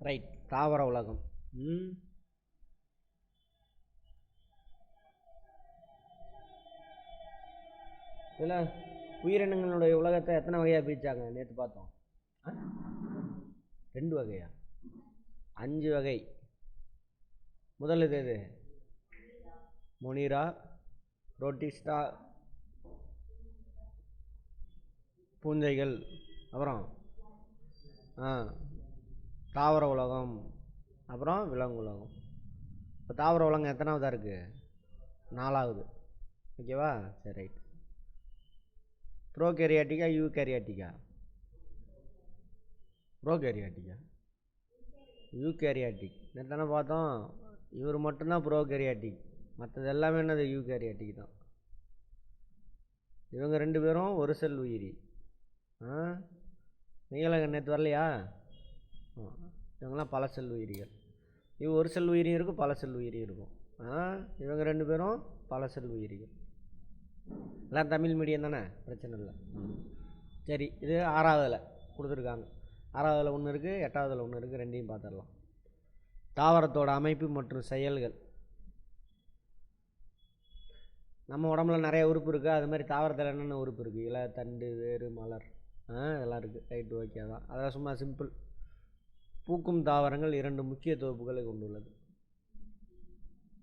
Right தாவர உலகம். ம். இதில் உயிரினங்களுடைய உலகத்தை எத்தனை வகையாக பிரிச்சாங்க? நேற்று பார்த்தோம்? ரெண்டு வகையா? அஞ்சு வகை. முதல் இது எது? மொனிரா ரோட்டிஸ்டா பூஞ்சைகள். அப்புறம் ஆ. தாவர உலகம் அப்புறம் விலங்கு உலகம். இப்போ தாவர உலகம் எத்தனாவதாக இருக்குது நாலாவது. ஓகேவா சரி ரைட் ப்ரோகேரியாட்டிக்கா யூகேரியாட்டிக்கா ப்ரோகேரியாட்டிக்கா யூகேரியாட்டிக் நேற்று பார்த்தோம்? இவர் மட்டும்தான் ப்ரோகேரியாட்டிக் மற்றது எல்லாமே என்னது? யூகேரியாட்டிக் தான். இவங்க ரெண்டு பேரும் ஒரு செல் உயிரி. ஆ? நீங்கள நேற்று வரலையா? இவங்கெல்லாம் பல செல் உயிரிகள். இவ ஒரு செல் உயிரியும் இருக்கும் பல செல் உயிரியும் இருக்கும். ஆ? இவங்க ரெண்டு பேரும் பல செல் உயிரிகள். எல்லாம் தமிழ் மீடியம் தானே? பிரச்சனை இல்லை. சரி இது ஆறாவதில் கொடுத்துருக்காங்க. ஆறாவதில் ஒன்று இருக்குது எட்டாவதில் ஒன்று இருக்குது ரெண்டையும் பார்த்துடலாம் தாவரத்தோட அமைப்பு மற்றும் செயல்கள். நம்ம உடம்புல நிறைய உறுப்பு இருக்குது அது மாதிரி தாவரத்தில் என்னென்ன உறுப்பு இருக்குது இலை தண்டு வேறு மலர். ஆ? இதெல்லாம் இருக்குது ரைட்டு ஓகே தான் அதெல்லாம் சும்மா சிம்பிள் பூக்கும் தாவரங்கள் இரண்டு முக்கிய தொகுப்புகளை கொண்டுள்ளது.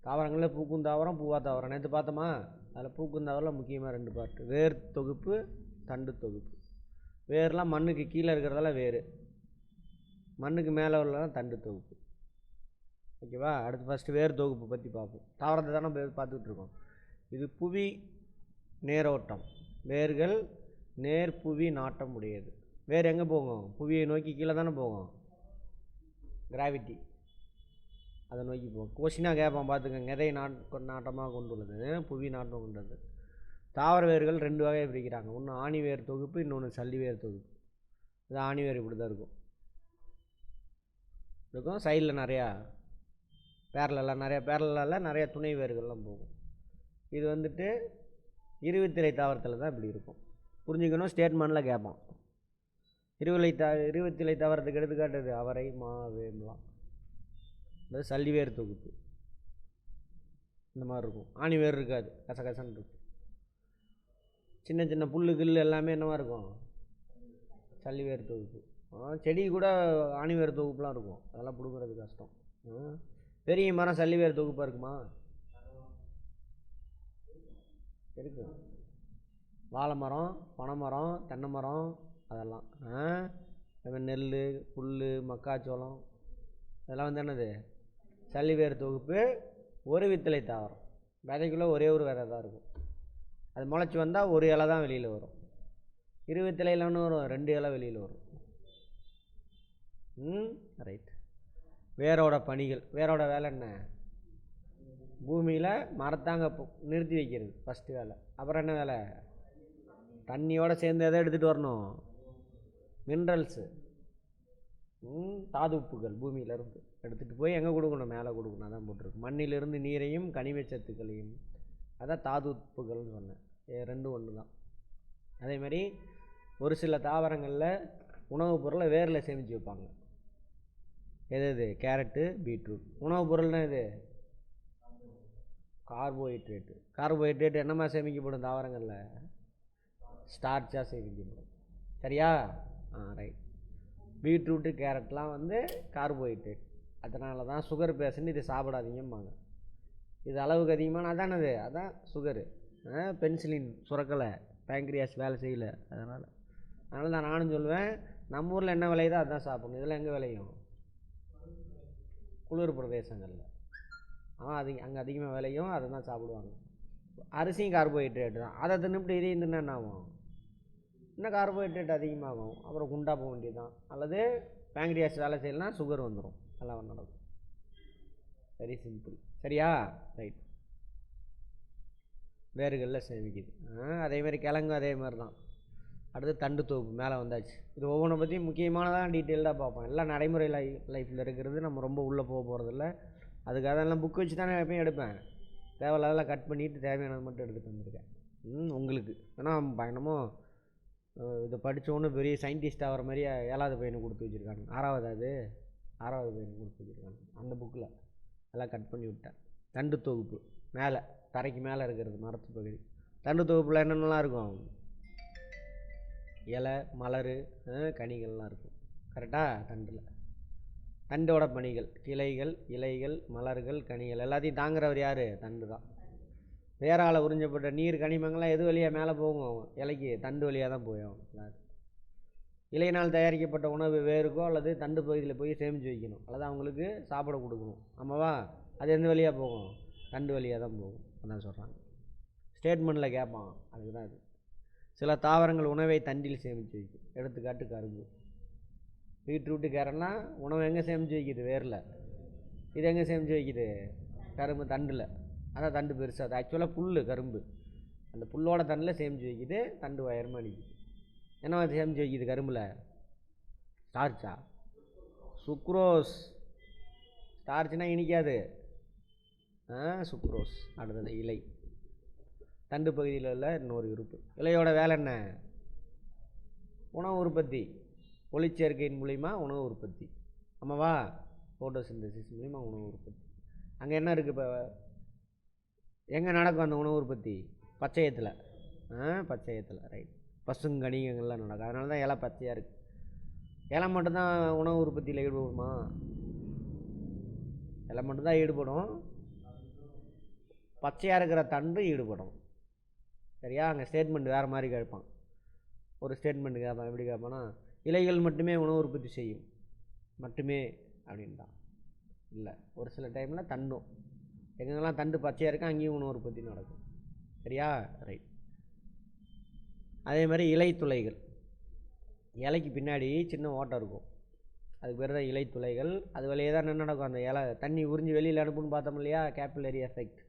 தாவரங்களில் பூக்கும் தாவரம் பூவா தாவரம். நேற்று பார்த்தோமா? அதில் பூக்கும் தாவரம் முக்கியமாக ரெண்டு பார்ட்டு வேர் தொகுப்பு தண்டு தொகுப்பு. வேர்லாம் மண்ணுக்கு கீழே இருக்கிறதெல்லாம் வேர் மண்ணுக்கு மேலே உள்ளதான் தண்டு தொகுப்பு. ஓகேவா? அடுத்து ஃபஸ்ட்டு வேர் தொகுப்பு பற்றி பார்ப்போம். தாவரத்தை தானே பார்த்துக்கிட்டு இருக்கோம். இது புவி நேரோட்டம். வேர்கள் நேர் புவி நாட்டம் உடையது. வேர் எங்கே போகும்? புவியை நோக்கி கீழே தானே போகும். கிராவிட்டி அதை நோக்கி போகும் கொஷினாக கேட்பான் பார்த்துக்கங்க. எதை நாட் நாட்டமாக கொண்டுள்ளது? புவி நாட்டம் கொண்டது தாவர வேர்கள் ரெண்டு வகையை பிரிக்கிறாங்க. ஒன்று ஆணி வேர் தொகுப்பு இன்னொன்று சல்லி வேர் தொகுப்பு. இது ஆணி வேர் இப்படி தான் இருக்கும். இருக்கும். சைடில் நிறையா பேரலெல்லாம் நிறையா பேரலில் நிறையா துணை வேர்கள்லாம் போகும். இது வந்துட்டு இருவித்திரை தாவரத்தில் தான் இப்படி இருக்கும். புரிஞ்சுக்கணும்? ஸ்டேட்மெண்ட்டில் கேட்பான். இருவிலை த இருபத்திலை தாவரத்துக்கு எடுத்துக்காட்டுது அவரை மா வேம்பலாம் அது சல்லிவேர் தொகுப்பு. இந்த மாதிரி இருக்கும். ஆணி வேர் இருக்காது கசகசன்னு இருக்கும். சின்ன சின்ன புல்லு கில்லு எல்லாமே என்னவா இருக்கும்? சல்லிவேர் தொகுப்பு. ஆ, செடி கூட ஆணிவேர் தொகுப்புலாம் இருக்கும். அதெல்லாம் பிடுங்குறது கஷ்டம். ஆ, பெரிய மரம் சல்லிவேர் தொகுப்பாக இருக்குமா? இருக்கு. வாழை மரம் பனை மரம் தென்னை மரம் அதெல்லாம். ஆ? நெல் புல் மக்காச்சோளம் இதெல்லாம் வந்து என்னது? சல்லிவேர் தொகுப்பு ஒரு வித்தலை தாவரம். விதைக்குள்ள ஒரே ஒரு விதை தான் இருக்கும். அது முளைச்சி வந்தால் ஒரு இலை தான் வெளியில் வரும். இரு வித்தலையில் வரும் ரெண்டு இலை வெளியில் வரும். ம்? ரைட் வேரோட பணிகள். வேரோட வேலை என்ன? பூமியில் மரத்தாங்க நிறுத்தி வைக்கிறது ஃபஸ்ட்டு வேலை. அப்புறம் என்ன வேலை? தண்ணியோட சேர்ந்து எதை எடுத்துகிட்டு வரணும்? மினரல்ஸு. தாது உப்புகள் பூமியிலேருந்து. எடுத்துகிட்டு போய் எங்கே கொடுக்கணும்? மேலே கொடுக்கணும். அதான் போட்டிருக்கு. மண்ணிலிருந்து நீரையும் கனிம சத்துக்களையும் அதான் தாது உப்புகள்னு சொன்னேன். ரெண்டும் ஒன்று தான். அதே மாதிரி ஒரு சில தாவரங்களில் உணவுப் பொருளை வேரில் சேமித்து வைப்பாங்க. எது எது? Carrot beetroot. உணவுப் பொருள்னா இது கார்போஹைட்ரேட்டு. கார்போஹைட்ரேட் என்னமா சேமிக்கப்படும் தாவரங்களில்? ஸ்டார்ச்சாக சேமிக்கப்படும். சரியா? ரைட் பீட்ரூட்டு கேரட்லாம் வந்து கார்போஹைட்ரேட் அதனால தான் சுகர் பேஷண்ட் இதை சாப்பிடாதீங்கம்பாங்க. இது அளவுக்கு அதிகமான அதானது அதான் சுகரு பென்சிலின் சுரக்கலை பேங்க்ரியாஸ் வேலை செய்யல அதனால். அதனால தான் நானும் சொல்லுவேன் நம்ம ஊரில் என்ன விளையுதோ அதான் சாப்பிடணும் இதெல்லாம் எங்கே விளையும்? குளிர் பிரதேசங்களில். அவன் அதிக அங்கே அதிகமாக விளையும் அதை தான் சாப்பிடுவாங்க. அரிசியும் கார்போஹைட்ரேட் தான். அதை தின்னுபிட்டு இதையும் தின்னா என்ன ஆகும்? இன்னும் கார்போஹைட்ரேட் அதிகமாகும். அப்புறம் குண்டா போக வேண்டியது தான் அல்லது பேங்க்ரியாஸ் வேலை செய்யலாம் சுகர் வந்துடும் எல்லாம் நடக்கும் வெரி சிம்பிள் சரியா? ரைட் வேர்களில் சேமிக்குது. ஆ, அதே மாதிரி கிழங்கும் அதே மாதிரி தான் அடுத்து தண்டு தோப்பு மேலே வந்தாச்சு. இது ஒவ்வொன்றை பற்றியும் முக்கியமானதான் டீட்டெயில்டாக பார்ப்போம். எல்லாம் நடைமுறை லை லைஃப்பில் இருக்கிறது. நம்ம ரொம்ப உள்ளே போக போகிறதில்ல அதுக்காக எல்லாம் புக் வச்சு தானே எப்பயும் எடுப்பேன். தேவையில்லாதெல்லாம் கட் பண்ணிவிட்டு தேவையானது மட்டும் எடுத்துகிட்டு வந்திருக்கேன். ம் உங்களுக்கு. ஏன்னா பயணமோ இதை படித்தவொன்னு பெரிய சயின்டிஸ்ட் ஆகிற மாதிரி ஏழாவது பையனை கொடுத்து வச்சுருக்காங்க. ஆறாவது அது? ஆறாவது பையனுக்கு கொடுத்து வச்சுருக்காங்க. அந்த புக்கில் எல்லாம் கட் பண்ணி விட்டேன். தண்டு தொகுப்பு. மேலே தரைக்கு மேலே இருக்கிறது மரத்து பகுதி. தண்டு தொகுப்பில் என்னென்னலாம் இருக்கும்? இலை மலர் கனிகள்லாம் இருக்கும். கரெக்டாக தண்டில். தண்டோட பணிகள். கிளைகள் இலைகள் மலர்கள் கனிகள் எல்லாத்தையும் தாங்குறவர் யார்? தண்டு தான் வேரால் உறிஞ்சப்பட்ட நீர் கனிமங்கள்லாம் எது வழியாக மேலே போகும் இலைக்கு தண்டு வழியாக தான் போயும் எல்லாரும். இலையினால் தயாரிக்கப்பட்ட உணவு வேருக்கோ அல்லது தண்டு பகுதியில் போய் சேமித்து வைக்கணும். அல்லது அவங்களுக்கு சாப்பிட கொடுக்கணும். ஆமாவா? அது எந்த வழியாக போகும்? தண்டு வழியாக தான் போகும். அதான் சொல்கிறாங்க ஸ்டேட்மெண்ட்டில் கேட்பான். அதுக்கு தான் அது சில தாவரங்கள் உணவை தண்டில் சேமித்து வைக்கும். எடுத்துக்காட்டு கரும்பு. பீட்ரூட்டு கேரட்லாம் உணவு எங்கே சேமித்து வைக்குது? வேரில். இது எங்கே சேமித்து வைக்குது? கரும்பு தண்டில். அதான் தண்டு பெருசு அது ஆக்சுவலாக புல் கரும்பு. அந்த புல்லோட தண்டில் சேமித்து வைக்கிது தண்டு உயரமாக அடிக்குது என்ன சேமித்து வைக்கிது கரும்பில்? ஸ்டார்ச்சா சுக்ரோஸ் ஸ்டார்ச்னா இனிக்காது. ஆ சுக்ரோஸ் அடுத்தது இலை. தண்டு பகுதியில் உள்ள இன்னொரு உறுப்பு இலையோட வேலை என்ன? உணவு உற்பத்தி. ஒளிச்சேர்க்கையின் மூலிமா உணவு உற்பத்தி. ஆமாவா? ஃபோட்டோசிந்தசிஸ் மூலிமா உணவு உற்பத்தி. அங்கே என்ன இருக்குது இப்போ? எங்கே நடக்கும் அந்த உணவு உற்பத்தி? பச்சையத்தில். பச்சையத்தில் ரைட் பசுங்கனிகள்லாம் நடக்கும். அதனால தான் இலை பச்சையாக இருக்குது இலை மட்டும்தான் உணவு உற்பத்தியில் ஈடுபடுமா? இலை மட்டும்தான் ஈடுபடும். பச்சையாக இருக்கிற தண்டு ஈடுபடும். சரியா? அங்கே ஸ்டேட்மெண்ட் வேறு மாதிரி கேட்பான். ஒரு ஸ்டேட்மெண்ட் கேட்பான். எப்படி கேட்பான்னா இலைகள் மட்டுமே உணவு உற்பத்தி செய்யும். மட்டுமே அப்படின்ட்டான். இல்லை. ஒரு சில டைமில் தண்டும். எங்கெங்கெல்லாம் தண்டு பச்சையாக இருக்கோ அங்கேயும் உணவு உற்பத்தி நடக்கும். சரியா? ரைட் அதே மாதிரி இலை துளைகள். இலைக்கு பின்னாடி சின்ன ஓட்டம் இருக்கும். அதுக்கு பேர் தான் இலை துளைகள். அது வழியே தான் என்ன நடக்கும்? அந்த இலை தண்ணி உறிஞ்சி வெளியில் அனுப்புன்னு பார்த்தோம் இல்லையா? கேபிலரி எஃபெக்ட்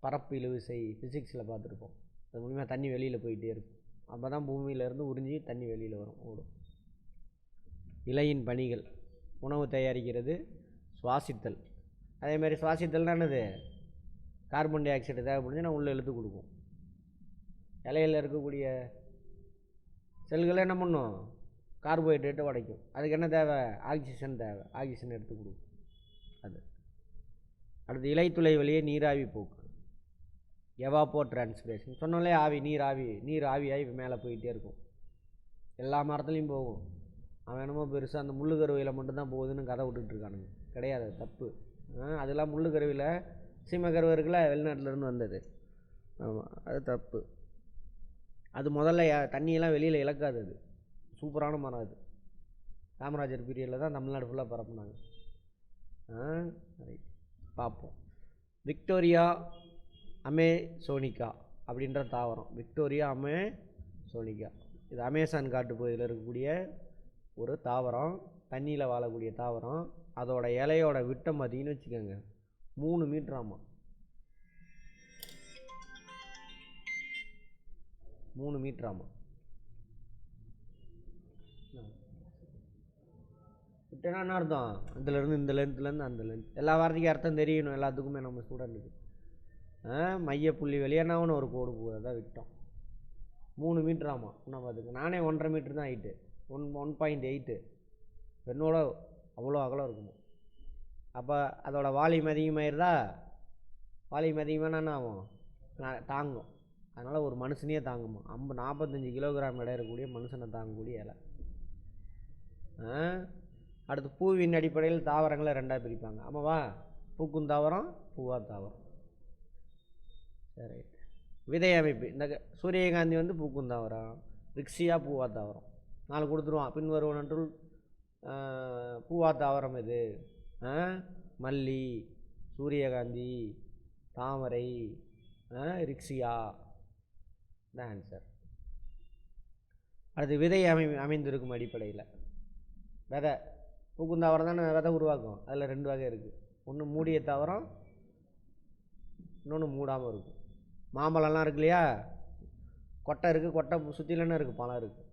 பரப்பு இழுவிசை ஃபிசிக்ஸில் பார்த்துருப்போம். அது மூலிமா தண்ணி வெளியில் போயிட்டே இருக்கும். அப்போ தான் பூமியிலேருந்து உறிஞ்சி தண்ணி வெளியில் வரும் ஓடும். இலையின் பணிகள். உணவு தயாரிக்கிறது சுவாசித்தல். அதேமாரி மாதிரி சுவாசித்தல்னா என்னது? கார்பன் டை ஆக்சைடு தேவைப்படுச்சுன்னா உள்ளே இழுத்து கொடுக்கும். இலையில் இருக்கக்கூடிய செல்களை என்ன பண்ணும்? கார்போஹைட்ரேட்டை உடைக்கும். அதுக்கு என்ன தேவை? ஆக்சிஜன் தேவை. ஆக்சிஜன் எடுத்து கொடுக்கும். அது. அடுத்து இலைத்துளை வழியே நீராவி போக்கு. எவாப்போ டிரான்ஸ்பிரேஷன் சொன்னாலே ஆவி நீர் ஆவி. நீர் ஆவியாகி மேலே போயிட்டே இருக்கும். எல்லா மரத்துலேயும் போகும். அவன் என்னமோ பெருசாக அந்த முள்ளு கருவையில் மட்டும்தான் போகுதுன்னு கதை விட்டுட்டு இருக்கானுங்க. கிடையாது தப்பு. அதெல்லாம் முள் கருவியில் சீம கருவை இருக்குல்ல வெளிநாட்டிலேருந்து வந்தது. ஆமாம் அது தப்பு. அது முதல்ல தண்ணியெல்லாம் வெளியில் இழக்காது அது. சூப்பரான மரம் அது. காமராஜர் பீரியடில் தான் தமிழ்நாடு ஃபுல்லாக பரப்புனாங்க. ரைட் பார்ப்போம். விக்டோரியா அமே சோனிக்கா அப்படின்ற தாவரம். விக்டோரியா அமே சோனிகா இது அமேசான் காட்டு பகுதியில் இருக்கக்கூடிய ஒரு தாவரம். தண்ணியில் வாழக்கூடிய தாவரம். அதோட இலையோட விட்டம் பார்த்தீங்கன்னு வச்சுக்கோங்க. மூணு மீட்டராமா மூணு மீட்டராமா விட்டனா என்ன அர்த்தம்? இதுலேருந்து இந்த லென்த்துலேருந்து அந்த லென்த் எல்லா வார்த்தைக்கும் அர்த்தம் தெரியணும். எல்லாத்துக்குமே நம்ம ஸ்டூடெண்ட்டுக்கு மைய புள்ளி வெளியேனாவன்னு ஒரு கோடு போகுது. விட்டோம். மூணு மீட்டர் ஆமாம் இன்னும் பார்த்துக்க? நானே ஒன்றரை மீட்டர் தான் height one one point eight என்னோட அவ்வளோ அகலம் இருக்குமோ? அப்போ அதோட வால்யூம் அதிகமாகிருதா வால்யூம் அதிகமான என்ன ஆகும்? தாங்கும். அதனால் ஒரு மனுஷனையே தாங்குமா? ஐம்பது நாற்பத்தஞ்சு கிலோகிராம் எடை இருக்கக்கூடிய மனுஷனை தாங்கக்கூடிய இலை. ஆ? அடுத்து பூவின் அடிப்படையில் தாவரங்களை ரெண்டாக பிரிப்பாங்க. ஆமாவா பூக்கும் தாவரம் பூவா தாவரம். சரி. ரைட் விதை அமைப்பு. இந்த க- சூரியகாந்தி வந்து பூக்கும் தாவரம். ரிக்ஸியாக பூவா தாவரம். நாலு கொடுத்துருவான். பின்வரும் ஒன்றுள் பூவா தாவரம் இது மல்லி சூரியகாந்தி தாமரை ரிக்ஸியா தான் ஆன்சர் அடுத்து விதை அமை அமைந்திருக்கும் அடிப்படையில். விதை. பூக்குந்தாவரம் தானே விதை உருவாக்கும். அதில் ரெண்டு வகை இருக்குது ஒன்று மூடிய தாவரம் இன்னொன்று மூடாமல் இருக்கும். மாம்பழம்லாம் இருக்கு இல்லையா? கொட்டை இருக்குது கொட்டை சுற்றிலன்னு இருக்குது பழம் இருக்குது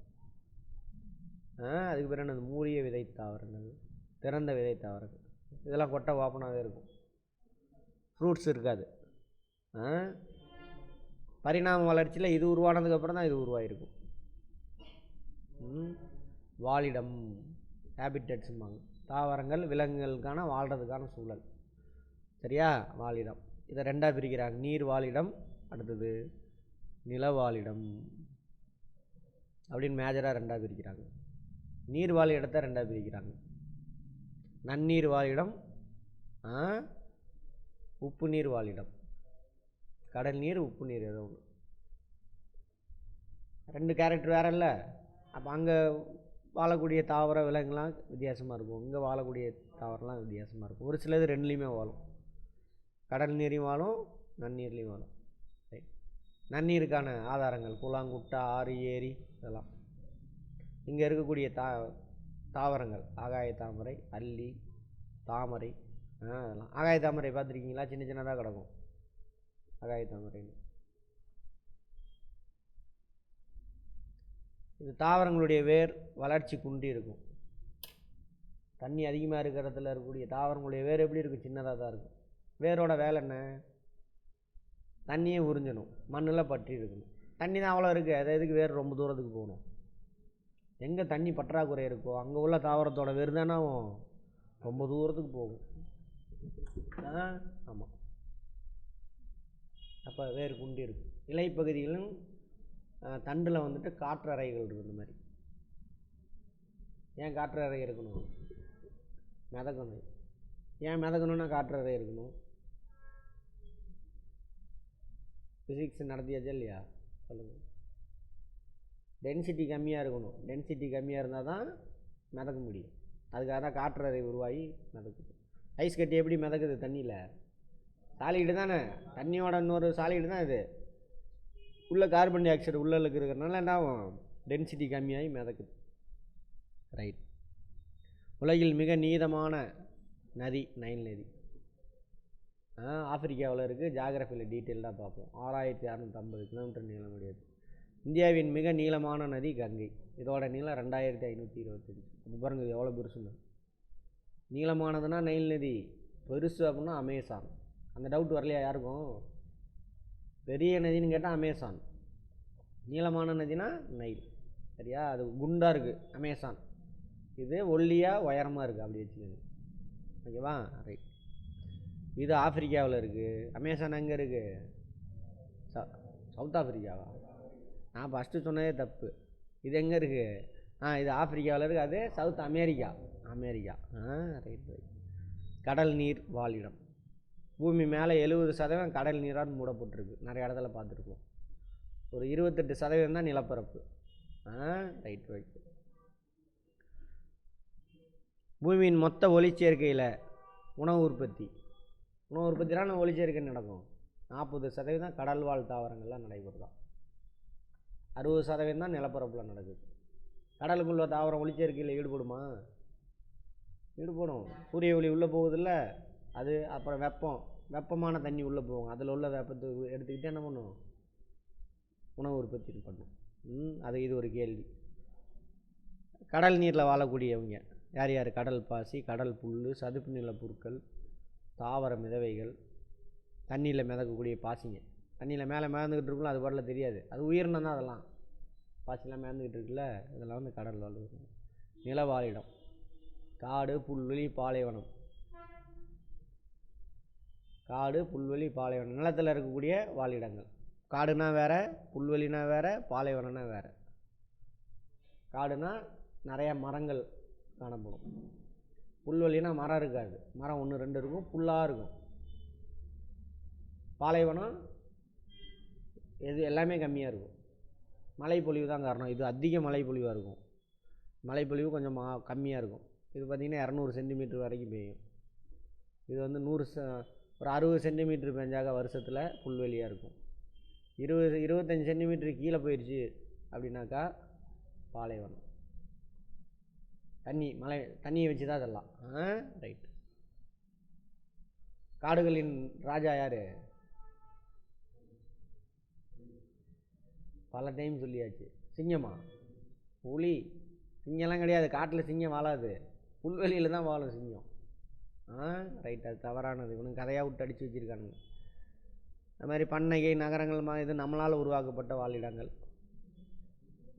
அதுக்கு பேர் என்னது? மூலிகை விதை தாவரங்கள் திறந்த விதை தாவரங்கள். இதெல்லாம் கொட்டை ஓப்பனாகவே இருக்கும். ஃப்ரூட்ஸ் இருக்காது. ஆ? பரிணாம வளர்ச்சியில் இது உருவானதுக்கப்புறம் தான் இது உருவாகிருக்கும் வாழிடம் ஹேபிட்டட்ஸும்பாங்க தாவரங்கள் விலங்குகளுக்கான வாழ்கிறதுக்கான சூழல். சரியா? வாழிடம் இதை ரெண்டாக பிரிக்கிறாங்க. நீர் வாழிடம் அடுத்தது நில வாழிடம் அப்படின்னு மேஜராக ரெண்டாக பிரிக்கிறாங்க. நீர் வாழிடத்தை ரெண்டாக பிரிக்கிறாங்க. நன்னீர் வாழிடம் உப்பு நீர் வாழிடம் கடல் நீர் உப்பு நீர் ஏதோ ஒன்று ரெண்டு கேரக்டர் வேற இல்லை. அப்போ அங்கே வாழக்கூடிய தாவர விலங்குலாம் வித்தியாசமாக இருக்கும். இங்கே வாழக்கூடிய தாவரம்லாம் வித்தியாசமாக இருக்கும். ஒரு சிலது ரெண்டுலேயுமே வாழும். கடல் நீரையும் வாழும் நன்னீர்லேயும் வாழும். ரைட் நன்னீருக்கான ஆதாரங்கள். குளம் குட்டை ஆறு ஏரி இதெல்லாம். இங்கே இருக்கக்கூடிய தா தாவரங்கள் ஆகாய தாமரை அல்லி தாமரை அதெல்லாம். ஆகாய தாமரை பார்த்துருக்கீங்களா? சின்ன சின்னதாக கிடக்கும். ஆகாய தாமரைன்னு. இது தாவரங்களுடைய வேர் வளர்ச்சி குன்றி இருக்கும். தண்ணி அதிகமாக இருக்கிற இடத்துல இருக்கக்கூடிய தாவரங்களுடைய வேர் எப்படி இருக்கும்? சின்னதாக தான் இருக்கும். வேரோட வேலை என்ன? தண்ணியை உறிஞ்சணும். மண்ணில் பற்றி இருக்கணும். தண்ணி தான் அவ்வளோ இருக்குது அது எதுக்கு வேர் ரொம்ப தூரத்துக்கு போகணும்? எங்கே தண்ணி பற்றாக்குறை இருக்கோ அங்கே உள்ள தாவரத்தோட வேர் தானே ரொம்ப தூரத்துக்கு போகும். அதான் ஆமாம் அப்போ வேர் குண்டி இருக்கும் இலைப்பகுதிகளும் தண்டில் வந்துட்டு காற்றறைகள் இருக்குது இந்த மாதிரி. ஏன் காற்றறை இருக்கணும்? மிதக்கணும். ஏன் மிதக்கணும்னா காற்றறை இருக்கணும்? ஃபிசிக்ஸ் நடத்தியாச்சா இல்லையா? சொல்லுங்கள் டென்சிட்டி கம்மியாக இருக்கணும். டென்சிட்டி கம்மியாக இருந்தால் தான் மிதக்க முடியும். அதுக்காக தான் காற்றறை உருவாகி மிதக்குது. ஐஸ் கட்டி எப்படி மிதக்குது தண்ணியில்? சாலிடு தானே. தண்ணியோட இன்னொரு சாலிடு தான் இது. உள்ளே கார்பன் டை ஆக்சைடு உள்ள இருக்கிறதுனால என்ன ஆகும்? டென்சிட்டி கம்மியாகி மிதக்குது. ரைட் உலகில் மிக நீதமான நதி நைல் நதி. ஆஃப்ரிக்காவில் ஆப்பிரிக்காவில் இருக்குது ஜாகிரஃபியில் டீட்டெயில்டாக பார்ப்போம். ஆறாயிரத்தி அறநூற்றம்பது கிலோமீட்டர் நீளமுடையது. இந்தியாவின் மிக நீளமான நதி கங்கை. இதோட நீளம் ரெண்டாயிரத்தி ஐநூற்றி இருபத்தஞ்சி. இது பாருங்க இது எவ்வளோ பெருசுன்னு. நீளமானதுன்னா நைல் நதி பெருசு அப்படின்னா அமேசான். அந்த டவுட் வரலையா யாருக்கும்? பெரிய நதின்னு கேட்டால் அமேசான். நீளமான நதினா நைல். சரியா? அது குண்டாக இருக்குது அமேசான். இது ஒல்லியாக உயரமாக இருக்குது அப்படி வச்சுக்கோங்க. ஓகேவா? ரைட் இது ஆப்பிரிக்காவில் இருக்குது அமேசான் எங்கே இருக்குது ச சவுத் ஆப்பிரிக்காவா? நான் ஃபஸ்ட்டு சொன்னதே தப்பு. இது எங்கே இருக்குது ஆ இது ஆப்பிரிக்காவில் இருக்குது அது சவுத் அமெரிக்கா. அமெரிக்கா. ஆ ரைட் ரைட் கடல் நீர் வாழிடம். பூமி மேலே எழுபது சதவீதம் கடல் நீரால் மூடப்பட்டிருக்கு. நிறைய இடத்துல பார்த்துருக்கோம். ஒரு இருபத்தெட்டு சதவீதம் தான் நிலப்பரப்பு. ஆ ரைட் ரைட் பூமியின் மொத்த ஒளிச்சேர்க்கையில் உணவு உற்பத்தி. உணவு உற்பத்தினா ஒளிச்சேர்க்கை நடக்கும். நாற்பது சதவீதம் கடல் வாழ் தாவரங்கள்லாம் நடைபெறுதான். அறுபது சதவீதம் தான் நிலப்பரப்பில் நடக்குது. கடலுக்குள்ளே தாவரம் ஒளிச்சேர்க்கையில் ஈடுபடுமா? ஈடுபடும். சூரிய ஒளி உள்ளே போகுதில்ல அது அப்புறம் வெப்பம். வெப்பமான தண்ணி உள்ளே போகும். அதில் உள்ள வெப்பத்தை எடுத்துக்கிட்டு என்ன பண்ணும்? உணவு உற்பத்தி பண்ணும். ம் அது இது ஒரு கேள்வி. கடல் நீரில் வாழக்கூடியவங்க யார் யார்? கடல் பாசி கடல் புல் சதுப்பு நில புற்கள் தாவர மிதவைகள் தண்ணியில் மிதக்கக்கூடிய பாசிங்க. தண்ணியில் மேலே மிதந்துக்கிட்டு இருக்குல்ல அது பாட்டில் தெரியாது. அது உயிரினம் தான் அதெல்லாம். பாசிலாம் மிதந்துக்கிட்டு இருக்குல்ல இதெல்லாம் வந்து கடல் வாழ்வு நிலவாழிடம் காடு புல்வெளி பாலைவனம். காடு புல்வெளி பாலைவனம். நிலத்தில் இருக்கக்கூடிய வாழிடங்கள். காடுனா வேற புல்வெளினா வேறு பாலைவனம்னா வேற. காடுனா நிறைய மரங்கள் காணப்படும். புல்வெளினா மரம் இருக்காது. மரம் ஒன்று ரெண்டு இருக்கும். புல்லாக இருக்கும். பாலைவனம் எது எல்லாமே கம்மியாக இருக்கும். மழைப்பொழிவு தான் காரணம். இது அதிக மழைப்பொழிவாக இருக்கும். மழைப்பொழிவு கொஞ்சம் மா கம்மியாக இருக்கும். இது பார்த்திங்கன்னா இரநூறு சென்டிமீட்டர் வரைக்கும் பெய்யும். இது வந்து நூறு ச ஒரு அறுபது சென்டிமீட்டர் பெஞ்சாக வருஷத்தில் புல்வெளியாக இருக்கும். இருபது இருபத்தஞ்சி சென்டிமீட்டர் கீழே போயிடுச்சு அப்படின்னாக்கா பாலைவனம். தண்ணி மழை தண்ணியை வச்சு தான் அதெல்லாம். ஆ ரைட் காடுகளின் ராஜா யார்? பல டைம் சொல்லியாச்சு. சிங்கமா? புலி. சிங்கம்லாம் கிடையாது. காட்டில் சிங்கம் வாழாது. புல்வெளியில் தான் வாழும் சிங்கம். ஆ ரைட் அது தவறானது. இவனுங்க கதையாக விட்டு அடித்து வச்சுருக்கானுங்க. அது மாதிரி பண்ணைகை நகரங்கள் மா இது நம்மளால் உருவாக்கப்பட்ட வாழிடங்கள்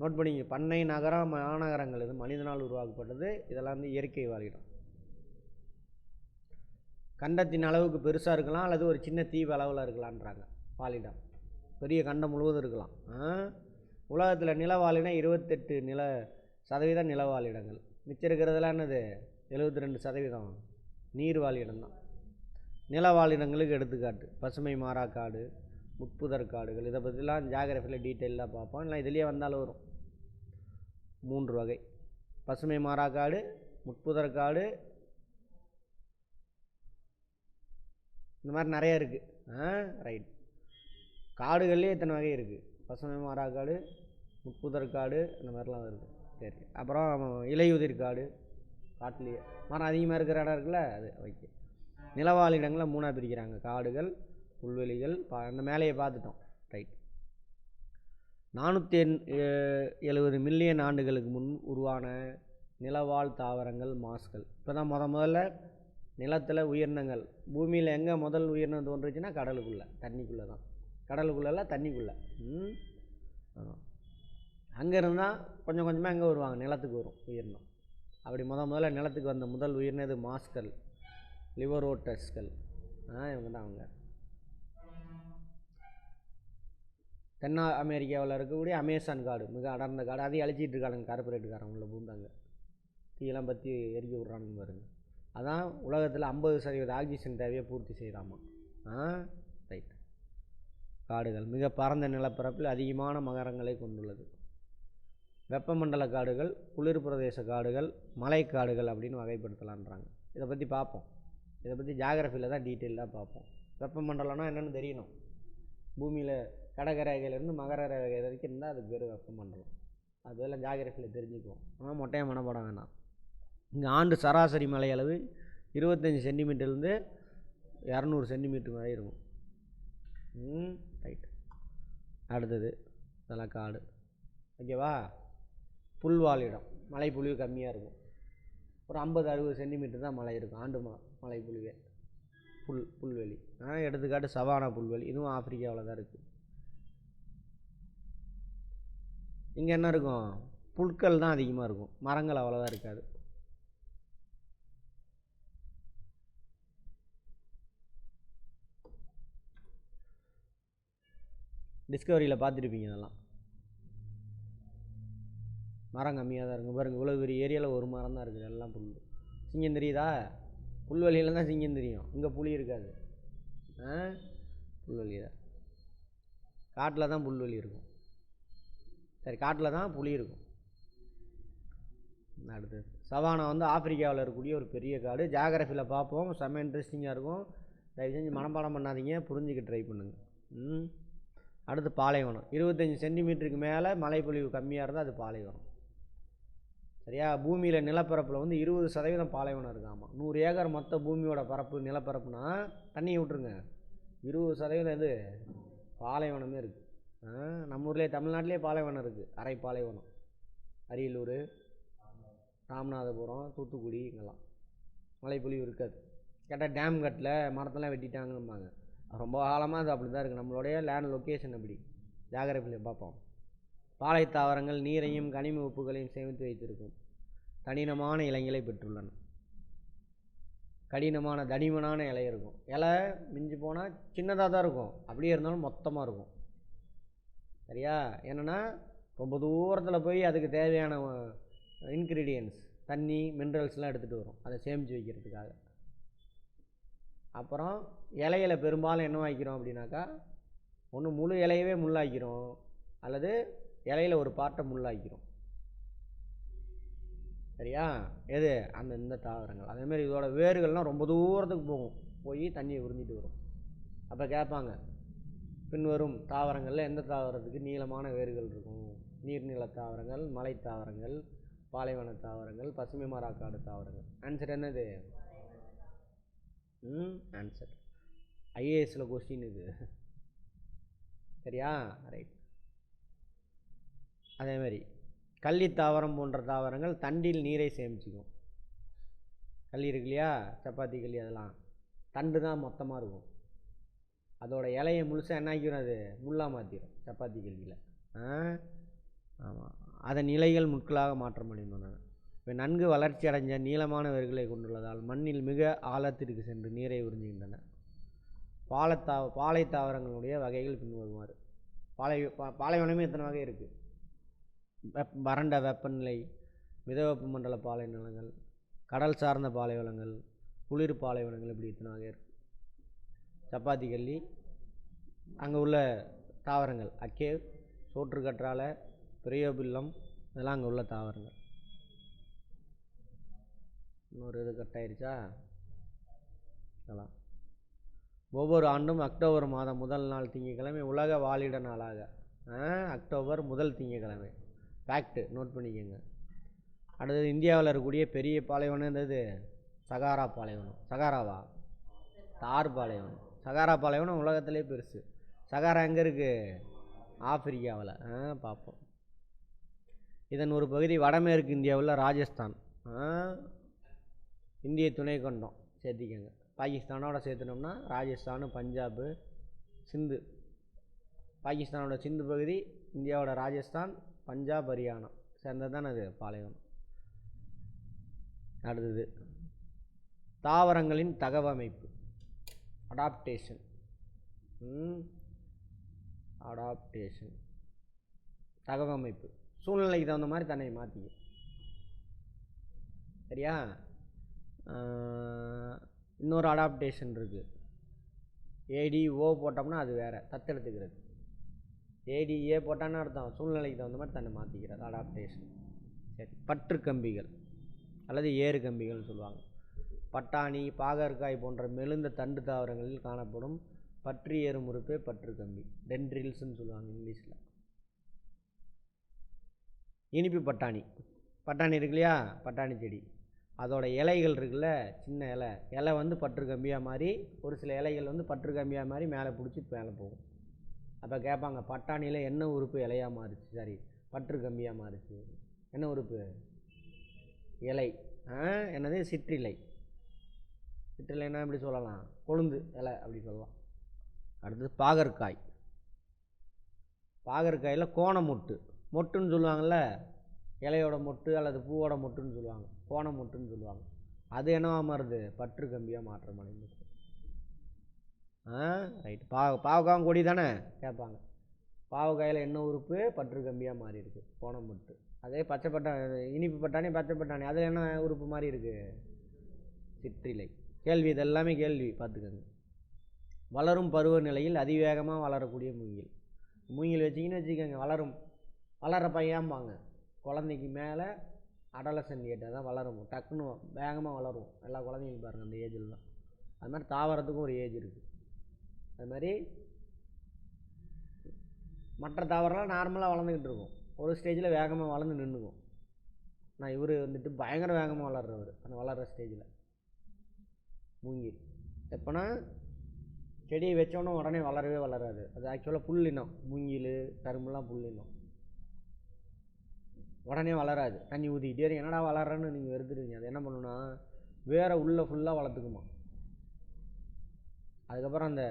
நோட் பண்ணிங்க. பண்ணை நகரம் மாநகரங்கள். இது மனிதனால் உருவாக்கப்பட்டது. இதெல்லாம் வந்து இயற்கை வாழிடம் கண்டத்தின் அளவுக்கு பெருசாக இருக்கலாம். அல்லது ஒரு சின்ன தீவு அளவில் இருக்கலான்றாங்க வாழிடம் பெரிய கண்டம் முழுவதும் இருக்கலாம். உலகத்தில் நிலவாழிடம் இருபத்தெட்டு நில சதவீதம் நிலவாழிடங்கள் மிச்சம் இருக்கிறதெல்லாம் என்னது? எழுபத்தி ரெண்டு சதவீதம் நீர்வாழ் இடம்தான் நிலவாழ் இடங்களுக்கு எடுத்துக்காட்டு. பசுமை மாறா காடு முட்புதர் காடுகள் இதை பற்றிலாம் ஜாகிரஃபியில் டீட்டெயிலாக பார்ப்போம். இல்லை இதுலேயே வந்தாலும் வரும். மூன்று வகை. பசுமை மாறா காடு முட்புதர் காடு இந்த மாதிரி நிறைய இருக்குது ஆ? ரைட் காடுகள்லேயே இத்தனை வகை இருக்குது பசுமை மாறா காடு முட்புதர் காடு இந்த மாதிரிலாம் வருது. சரி அப்புறம் இலையுதிர் காடு காட்டிலேயே. மரம் அதிகமாக இருக்கிற இடம் இருக்குல்ல அது ஓகே நிலவாழ் இடங்களை மூணாக பிரிக்கிறாங்க. காடுகள் புல்வெளிகள் பா அந்த மேலேயே பார்த்துட்டோம். ரைட். நானூற்றி எண் எழுபது மில்லியன் ஆண்டுகளுக்கு முன் உருவான நிலவாழ் தாவரங்கள் மாஸ்கள். இப்போ தான் முத முதல்ல நிலத்தில் உயிரினங்கள். பூமியில் எங்கே முதல் உயிரினம் தோன்றுச்சுன்னா கடலுக்குள்ளே தண்ணிக்குள்ளே தான் கடலுக்குள்ளே தண்ணிக்குள்ளே. ம்? ஆமாம் அங்கே இருந்தால் கொஞ்சம் கொஞ்சமாக எங்கே வருவாங்க? நிலத்துக்கு வரும் உயிரினம். அப்படி முத முதல்ல நிலத்துக்கு வந்த முதல் உயிரினம் இது மாஸ்கள் லிவரோட்டஸ்கள் ஆ இவங்க தான் அவங்க. தென்னா அமெரிக்காவில் இருக்கக்கூடிய அமேசான் காடு மிக அடர்ந்த காடு. அதையும் அழிச்சிட்டு இருக்கானுங்க கார்பரேட்டுக்காரன் உள்ள பூந்தாங்க. தீயெல்லாம் பற்றி எரிக்க விட்றானுங்க பாருங்க. அதான் உலகத்தில் ஐம்பது சதவீத ஆக்சிஜன் தேவையை பூர்த்தி செய்கிறாமா ஆ? காடுகள் மிக பரந்த நிலப்பரப்பில் அதிகமான மகரங்களை கொண்டுள்ளது. வெப்பமண்டல காடுகள் குளிர் பிரதேச காடுகள் மலைக்காடுகள் அப்படின்னு வகைப்படுத்தலான்றாங்க. இதை பற்றி பார்ப்போம். இதை பற்றி ஜாகிரஃபியில் தான் டீட்டெயிலாக பார்ப்போம். வெப்பமண்டலம்னா என்னென்னு தெரியணும். பூமியில் கடகரேகையிலேருந்து மகர ரேகை வரைக்கும் இருந்தால் அதுக்கு பேர் வெப்பமண்டலம். அதெல்லாம் ஜாகிரஃபியில் தெரிஞ்சுக்குவோம். ஆனால் மொட்டையாக மனப்படம் வேணாம். இங்கே ஆண்டு சராசரி மலை அளவு இருபத்தஞ்சி சென்டிமீட்டர்லேருந்து இரநூறு சென்டிமீட்டர் வரை இருக்கும். ம். ரைட் அடுத்தது இதெல்லாம் காடு ஓகேவா புல்வாழிடம் மழை பொழிவு கம்மியாக இருக்கும். ஒரு ஐம்பது அறுபது சென்டிமீட்டர் தான் மழை இருக்கும். ஆண்டு ம மழை பொழிவே புல் புல்வெளி. ஆனால் எடுத்துக்காட்டு சவானா புல்வெளி. இதுவும் ஆப்பிரிக்காவில் தான் இருக்குது இங்கே என்ன இருக்கும்? புற்கள் தான் அதிகமாக இருக்கும். மரங்கள் அவ்வளோதான் இருக்காது. டிஸ்கவரியில் பார்த்துருப்பீங்க இதெல்லாம். மரம் கம்மியாக தான் இருக்கும் பாருங்கள் இவ்வளோ பெரிய ஏரியாவில் ஒரு மரம் தான் இருக்குது எல்லாம் புல் சிங்கம் தெரியுதா? புல்வெளியில் தான் சிங்கம் தெரியும். இங்கே புலி இருக்காது. ஆ? புல்வெளியில் தான் காட்டில் தான் புல்வெளி இருக்கும். சரி காட்டில் தான் புளி இருக்கும். அடுத்தது? சவானா வந்து ஆப்பிரிக்காவில் இருக்கக்கூடிய ஒரு பெரிய காடு. ஜாகிரஃபியில் பார்ப்போம். செம்ம இன்ட்ரெஸ்டிங்காக இருக்கும். தயவு செஞ்சு மனப்பாடம் பண்ணாதீங்க. புரிஞ்சுக்க ட்ரை பண்ணுங்கள் ம்? அடுத்து பாலைவனம். இருபத்தஞ்சி சென்டிமீட்டருக்கு மேலே மழைப்பொழிவு கம்மியாக இருந்தால் அது பாலைவனம். சரியா? பூமியில் நிலப்பரப்பில் வந்து இருபது சதவீதம் பாலைவனம் இருக்காமா நூறு ஏக்கர் மொத்த பூமியோட பரப்பு நிலப்பரப்புனா தண்ணியை விட்ருங்க இருபது சதவீதம் இது பாலைவனமே இருக்குது நம்ம ஊர்லேயே தமிழ்நாட்டிலே பாலைவனம் இருக்குது அரை பாலைவனம். அரியலூர் ராமநாதபுரம் தூத்துக்குடி இங்கெல்லாம். மழைப்பொழிவு இருக்காது. கேட்டால் டேம் கட்டில் மரத்தெல்லாம் வெட்டிட்டாங்கம்பாங்க. ரொம்ப காலமாக அது அப்படி தான் இருக்குது நம்மளுடைய லேண்ட் லொக்கேஷன் அப்படி. ஜாகிரபியில் பார்ப்போம். பாலை தாவரங்கள் நீரையும் கனிம உப்புகளையும் சேமித்து வைத்திருக்கும். தனினமான இலைகளை பெற்றுள்ளன. கடினமான தனிமனான இலை இருக்கும். இலை மிஞ்சி போனால் சின்னதாக தான் இருக்கும். அப்படியே இருந்தாலும் மொத்தமாக இருக்கும். சரியா? என்னென்னா ரொம்ப தூரத்தில் போய் அதுக்கு தேவையான இன்க்ரீடியன்ஸ் தண்ணி மினரல்ஸ்லாம் எடுத்துகிட்டு வரும். அதை சேமித்து வைக்கிறதுக்காக. அப்புறம் இலையில பெரும்பாலும் என்ன வைக்கிறோம் அப்படின்னாக்கா ஒன்று முழு இலையவே முள்ளாக்கிறோம் அல்லது இலையில ஒரு பாட்டை முள்ளாக்கிறோம் சரியா? எது? அந்த இந்த தாவரங்கள். அதேமாரி இதோட வேர்கள்லாம் ரொம்ப தூரத்துக்கு போகும். போய் தண்ணியை உறிஞ்சிட்டு வரும். அப்போ கேட்பாங்க பின்வரும் தாவரங்களில் எந்த தாவரத்துக்கு நீளமான வேர்கள் இருக்கும்? நீர்நில தாவரங்கள் மலை தாவரங்கள் பாலைவன தாவரங்கள் பசுமை மராக்காடு தாவரங்கள். ஆன்சர் என்னது? ஆன்சர் ஐஏஎஸில் கொஸ்டின் இது. சரியா? ரைட் அதேமாதிரி கள்ளி தாவரம் போன்ற தாவரங்கள் தண்டில் நீரை சேமிச்சிக்கும். கள்ளி இருக்கு இல்லையா? சப்பாத்தி கள்ளி அதெல்லாம். தண்டு தான் மொத்தமாக இருக்கும். அதோட இலையை முழுசாக என்ன ஆக்கிரும் அது? முள்ளாக மாற்றிடும் சப்பாத்தி கல்லியில் ஆ? ஆமாம் அதன் நிலைகள் முட்களாக மாற்றம் பண்ணிடணும் நான் நன்கு வளர்ச்சி அடைஞ்ச நீளமான வேர்களை கொண்டுள்ளதால் மண்ணில் மிக ஆழத்திற்கு சென்று நீரை உறிஞ்சுகின்றன. பாலத்தா பாலை தாவரங்களுடைய வகைகள் பின்வருமாறு. பாலை பா- பாலைவனமே எத்தனை வகை இருக்குது வெப் வறண்ட வெப்பநிலை மிதவெப்ப மண்டல பாலைநிலங்கள் கடல் சார்ந்த பாலைவனங்கள் குளிர் பாலைவனங்கள் இப்படி இத்தனை வகை இருக்குது சப்பாத்தி கல்லி அங்கே உள்ள தாவரங்கள் அக்கேவ் சோற்றுக்கற்றால பிரியோபில்லம் இதெல்லாம் அங்கே உள்ள தாவரங்கள். இன்னொரு இது கட் ஆயிருச்சா? இதெல்லாம் ஒவ்வொரு ஆண்டும் அக்டோபர் மாதம் முதல் நாள் திங்கக்கிழமை உலக வாலிட நாளாக. ஆ, அக்டோபர் முதல் திங்கக்கிழமை. ஃபேக்ட்டு நோட் பண்ணிக்கோங்க. அடுத்தது இந்தியாவில் இருக்கக்கூடிய பெரிய பாலைவனம் என்னது? சகாரா பாலைவனம். சகாராவா? தார் பாலைவனம். சகாரா பாலைவனம் உலகத்திலே பெருசு. சகாரா எங்கே இருக்குது ஆப்பிரிக்காவில். ஆ பார்ப்போம். இதன் ஒரு பகுதி வடமேற்கு இந்தியாவில் ராஜஸ்தான். ஆ, இந்திய துணைக்கண்டம் சேர்த்திக்கங்க. பாகிஸ்தானோட சேர்த்துனோம்னா ராஜஸ்தான் பஞ்சாபு சிந்து. பாகிஸ்தானோட சிந்து பகுதி இந்தியாவோட ராஜஸ்தான் பஞ்சாப் ஹரியானா. சேர்ந்ததுதான் அது பாலைவனம் அடுத்தது தாவரங்களின் தகவமைப்பு. Adaptation adaptation தகவமைப்பு. சூழ்நிலைக்கு தகுந்த மாதிரி தன்னை மாற்றிக்கும் சரியா? இன்னொரு அடாப்டேஷன் இருக்குது ஏடி ஓ போட்டோம்னா அது வேறு தத்தெடுத்துக்கிறது ஏடி ஏ போட்டான்னு அர்த்தம் சூழ்நிலைக்கு தகுந்த மாதிரி தன்னை மாற்றிக்கிறது அடாப்டேஷன் சரி பற்று கம்பிகள் அல்லது ஏறு கம்பிகள்னு சொல்லுவாங்க. பட்டாணி பாகற்காய் போன்ற மெழுந்த தண்டு தாவரங்களில் காணப்படும் பற்றி ஏறும் உறுப்பே பற்று கம்பி. டென்ட்ரில்ஸ்னு சொல்லுவாங்க இங்கிலீஷில். இனிப்பு பட்டாணி. பட்டாணி இருக்கு இல்லையா? பட்டாணி செடி. அதோட இலைகள் இருக்குல்ல சின்ன இலை. இலை வந்து பற்று கம்பியாக மாதிரி ஒரு சில இலைகள் வந்து பற்று கம்பியாக மாதிரி மேலே பிடிச்சி மேலே போகும். அப்போ கேட்பாங்க பட்டாணியில் என்ன உறுப்பு இலையாக மாறுச்சு? சாரி பற்று கம்பியாக மாறுச்சு. என்ன உறுப்பு? இலை. ஆ என்னது? சிற்றிலை. சிற்றிலைன்னா எப்படி சொல்லலாம்? கொழுந்து இலை அப்படி சொல்லலாம் அடுத்தது பாகற்காய். பாகற்காயில் கோண மொட்டு மொட்டுன்னு சொல்லுவாங்கள்ல இலையோட மொட்டு அல்லது பூவோட மொட்டுன்னு சொல்லுவாங்க. கோண சொல்லுவாங்க. அது என்னவா மாறுது? பற்று கம்பியாக மாற்றம் அடைந்தது ஆ ரைட். பா பாவக்காய் கொடி தானே கேட்பாங்க பாவக்காயில் என்ன உறுப்பு? பற்று கம்பியாக மாறி இருக்கு கோண அதே பச்சை பட்டாணி இனிப்பு பட்டாணி பச்சை பட்டாணி. அதில் என்ன உறுப்பு மாதிரி இருக்குது சிற்றிலை. கேள்வி இது எல்லாமே கேள்வி. பார்த்துக்கோங்க. வளரும் பருவநிலையில் அதிவேகமாக வளரக்கூடிய மூங்கில். மூங்கில் வச்சிங்கன்னு வச்சுக்கோங்க வளரும். வளர பையன்பாங்க குழந்தைக்கு மேலே அடலசன் ஏட்டால் தான் வளரும் டக்குன்னு வேகமாக வளரும் எல்லா குழந்தைங்களும் பாருங்கள் அந்த ஏஜ்லலாம் அது மாதிரி தாவரத்துக்கும் ஒரு ஏஜ் இருக்குது அது மாதிரி மற்ற தாவரம்லாம் நார்மலாக வளர்ந்துக்கிட்டு இருக்கும். ஒரு ஸ்டேஜில் வேகமாக வளர்ந்து நின்றுக்கும் நான் இவர் வந்துட்டு பயங்கர வேகமாக வளர்றவர். அந்த வளர்கிற ஸ்டேஜில் மூங்கில். எப்போனா செடியை வச்சோன்னே உடனே வளரவே வளராது. அது ஆக்சுவலாக புல்லினம். மூங்கில் கரும்புலாம் புல்லினம். உடனே வளராது. தண்ணி ஊற்றிக்கிட்டே இருக்கு என்னடா வளர்றேன்னு நீங்கள் வெறுத்துருவீங்க அது என்ன பண்ணுன்னா வேற உள்ளே ஃபுல்லாக வளர்த்துக்குமா. அதுக்கப்புறம் அந்த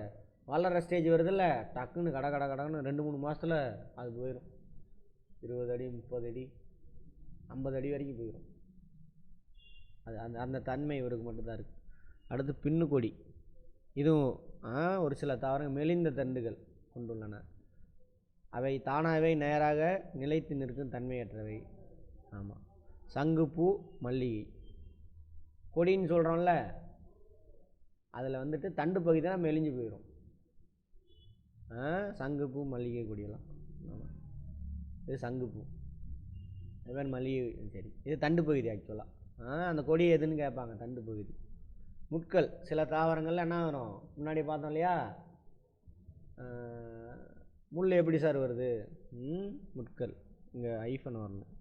வளர்கிற ஸ்டேஜ் வருதுல்ல டக்குன்னு கட கட கடன்னு ரெண்டு மூணு மாதத்தில் அது போயிடும் இருபது அடி முப்பது அடி ஐம்பது அடி வரைக்கும் போயிடும் அது அந்த அந்த தன்மை இவருக்கு மட்டும்தான் இருக்குது அடுத்து பின்னு கொடி இதுவும் ஆ, ஒரு சில தாவரங்கள் மெலிந்த தண்டுகள் கொண்டுள்ளன. அவை தானாகவே நேராக நிலைத்து நிற்கும் தன்மையற்றவை. ஆமாம் சங்குப்பூ மல்லிகை கொடின்னு சொல்கிறோம்ல அதில் வந்துட்டு தண்டு பகுதி தான் மெலிஞ்சு போயிடும் ஆ சங்குப்பூ மல்லிகை கொடியெல்லாம். ஆமாம் இது சங்குப்பூ அது மாதிரி மல்லிகை சரி. இது தண்டு பகுதி ஆக்சுவலாக ஆ. அந்த கொடி எதுன்னு கேட்பாங்க தண்டு பகுதி. முட்கள். சில தாவரங்கள்லாம் என்ன வரும்? முன்னாடி பார்த்தோம் இல்லையா? முள் எப்படி சார் வருது? முட்கள். இங்கே ஐஃபன் வரணும்.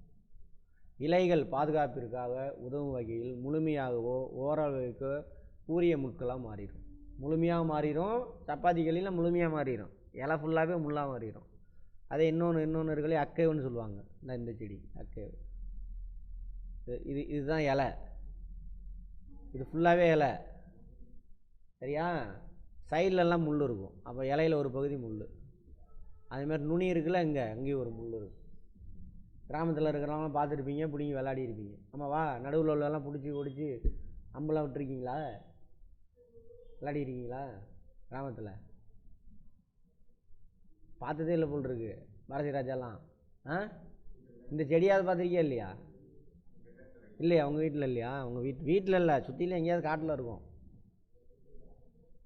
இலைகள் பாதுகாப்பிற்காக உதவும் வகையில் முழுமையாகவோ ஓரளவுக்கு கூரிய முட்களாக மாறிடும். முழுமையாக மாறிடும் சப்பாத்தி களியில் முழுமையாக மாறிடும். இலை ஃபுல்லாகவே முள்ளாக மாறிடும். அதே இன்னொன்று இன்னொன்று இருக்கலே அக்கைவுன்னு சொல்லுவாங்க. இந்த இந்த செடி அக்கைவு. இது இதுதான் இலை. இது ஃபுல்லாகவே இலை. சரியா? சைட்லலாம் முள் இருக்கும். அப்போ இலையில ஒரு பகுதி முள் அதேமாதிரி நுனி இருக்குல்ல இங்கே அங்கேயும் ஒரு முள் இருக்கும். கிராமத்தில் இருக்கிறவங்களாம் பார்த்துருப்பீங்க பிடிங்கி விளாடி இருப்பீங்க ஆமாவா நடுவில் உள்ளெல்லாம் பிடிச்சி ஒடிச்சு அம்புலாம் விட்டுருக்கீங்களா? விளாடிருக்கீங்களா கிராமத்தில்? பார்த்ததே இல்லை போல் இருக்கு பாரதி ராஜாலாம். ஆ? இந்த செடியாவது பார்த்துருக்கியா இல்லையா? இல்லையா உங்கள் வீட்டில் இல்லையா? உங்கள் வீட் வீட்டில் இல்லை சுற்றிலும் எங்கேயாவது காட்டில் இருக்கும்.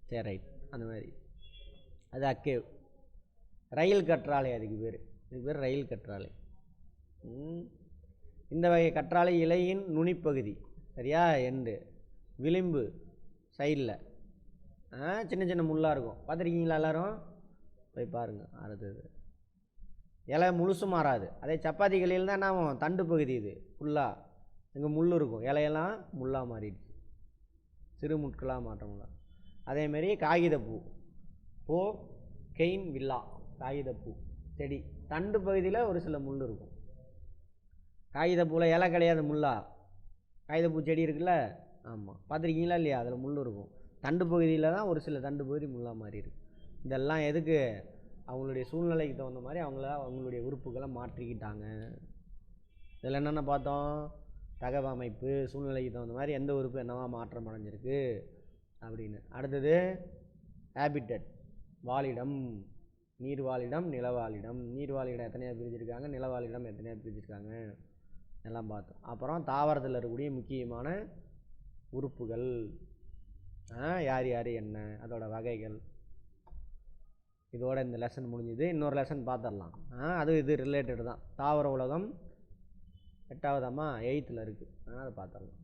சரி ரைட் அந்த மாதிரி. அது அக்கேவ். ரயில் கற்றாழை அதுக்கு பேர். இதுக்கு பேர் ரயில் கற்றாழை. இந்த வகை கற்றாழை இலையின் நுனிப்பகுதி. சரியா? எண்டு. விளிம்பு சைடில். சின்ன சின்ன முள்ளாக இருக்கும். பார்த்துருக்கீங்களா எல்லோரும்? போய் பாருங்கள் அடுத்தது இலை முழுசும் மாறாது. அதே சப்பாத்தி கிளையில் தான் என்ன தண்டு பகுதி இது. ஃபுல்லாக இங்கே முள் இருக்கும். இலையெல்லாம் முள்ளாக மாறிடுச்சு. சிறு முட்களாக மாற்றமுள்ள. அதேமாரி காகிதப்பூ. பூ கெயின் வில்லா. காகிதப்பூ. செடி. தண்டு பகுதியில் ஒரு சில முள் இருக்கும். காகிதப்பூவில் இலை கிடையாது முள்ளா. காகிதப்பூ செடி இருக்குல்ல? ஆமாம் பார்த்துருக்கீங்களா இல்லையா? அதில் முள் இருக்கும். தண்டு பகுதியில் தான் ஒரு சில தண்டு பகுதி முள்ளா மாதிரி இருக்கும் இதெல்லாம் எதுக்கு அவங்களுடைய சூழ்நிலைக்கு தகுந்த மாதிரி அவங்கள அவங்களுடைய உறுப்புகளை மாற்றிக்கிட்டாங்க. இதில் என்னென்ன பார்த்தோம்? தகவ அமைப்பு சூழ்நிலைக்கு தகுந்த மாதிரி எந்த உறுப்பு என்னவா மாற்றம் அடைஞ்சிருக்கு? அப்படின்னு. அடுத்தது ஹேபிட்டட் வாழிடம் நீர்வாழிடம் நிலவாழிடம். நீர்வாழிடம் எத்தனையாக பிரிச்சுருக்காங்க நிலவாழிடம் எத்தனையாக பிரிச்சுருக்காங்க எல்லாம் பார்த்தோம். அப்புறம் தாவரத்தில் இருக்கக்கூடிய முக்கியமான உறுப்புகள். யார் யார் என்ன அதோடய வகைகள். இதோட இந்த லெசன் முடிஞ்சுது. இன்னொரு லெசன் பார்த்துடலாம் ஆ அது இது ரிலேட்டடு தான். தாவர உலகம் எட்டாவதாம்மா? எயித்தில் இருக்குது அதை பார்த்துடலாம்